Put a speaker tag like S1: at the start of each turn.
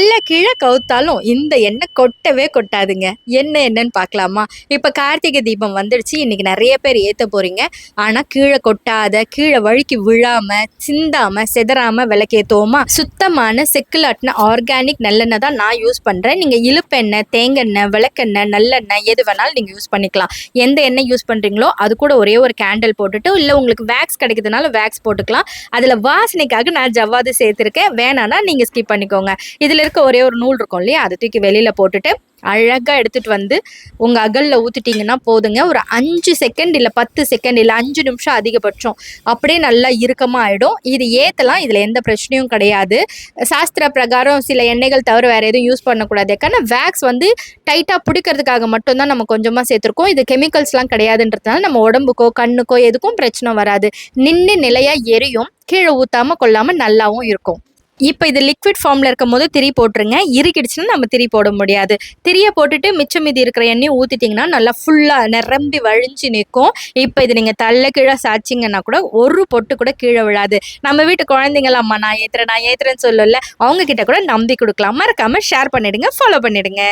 S1: தள்ள கீழே கவுத்தாலும் இந்த எண்ணெய் கொட்டவே கொட்டாதுங்க. என்ன என்னன்னு பார்க்கலாமா? இப்போ கார்த்திகை தீபம் வந்துடுச்சு. இன்னைக்கு நிறைய பேர் ஏற்ற போறீங்க. ஆனால் கீழே கொட்டாத கீழே வழுக்கி விழாம சிந்தாம செதறாம விளக்கேற்றுவோமா சுத்தமான செக்குலாட்டின ஆர்கானிக் நல்லெண்ணெய் தான் நான் யூஸ் பண்ணுறேன் நீங்கள் இழுப்பெண்ணெய் தேங்கெண்ணெய் விளக்கெண்ணெய் நல்லெண்ணெய் எது வேணாலும் நீங்கள் யூஸ் பண்ணிக்கலாம். எந்த எண்ணெய் யூஸ் பண்ணுறீங்களோ அது கூட ஒரே ஒரு கேண்டில் போட்டுட்டு இல்லை உங்களுக்கு வேக்ஸ் கிடைக்கிறதுனால வேக்ஸ் போட்டுக்கலாம். அதில் வாசனைக்காக நான் ஜவ்வாது சேர்த்துருக்கேன். வேணான்னா நீங்கள் ஸ்கிப் பண்ணிக்கோங்க. இதில் இருக்க ஒரே ஒரு நூல் இருக்கும் இல்லையா? அதை தூக்கி வெளியில் போட்டுட்டு அழகாக எடுத்துகிட்டு வந்து உங்கள் அகலில் ஊற்றிட்டிங்கன்னா போதுங்க. ஒரு அஞ்சு செகண்ட் இல்லை பத்து செகண்ட் இல்லை அஞ்சு நிமிஷம் அதிகபட்சம். அப்படியே நல்லா இறுக்கமாக ஆகிடும் இது ஏற்றலாம் இதில் எந்த பிரச்சனையும் கிடையாது. சாஸ்திர பிரகாரம் சில எண்ணெய்கள் தவிர வேறு எதுவும் யூஸ் பண்ணக்கூடாது. ஏன்னா வேக்ஸ் வந்து டைட்டாக பிடிக்கிறதுக்காக மட்டும்தான் நம்ம கொஞ்சமாக சேர்த்துருக்கோம். இது கெமிக்கல்ஸ்லாம் கிடையாதுன்றதுனால நம்ம உடம்புக்கோ கண்ணுக்கோ எதுக்கும் பிரச்சனை வராது. நின்று நிலையாக எரியும். கீழே ஊற்றாமல் கொள்ளாமல் நல்லாவும் இருக்கும். இப்போ இது லிக்விட் ஃபார்மில் இருக்கும் போது திரி போட்டுருங்க. இறுக்கிடுச்சுன்னா நம்ம திரி போட முடியாது. திரியை போட்டுட்டு மிச்சம் மீதி இருக்கிற எண்ணெயை ஊற்றிட்டிங்கன்னா நல்லா ஃபுல்லாக நிரம்பி வழிஞ்சு நிற்கும். இப்போ இது நீங்கள் தள்ள கீழே சாய்ச்சிங்கன்னா கூட ஒரு பொட்டு கூட கீழே விழாது. நம்ம வீட்டு குழந்தைங்களாம்மா நான் ஏற்றுறேன் நான் ஏற்றுறேன்னு சொல்லல அவங்க கிட்ட கூட நம்பி கொடுக்கலாம். மறக்காமல் ஷேர் பண்ணிவிடுங்க ஃபாலோ பண்ணிடுங்க.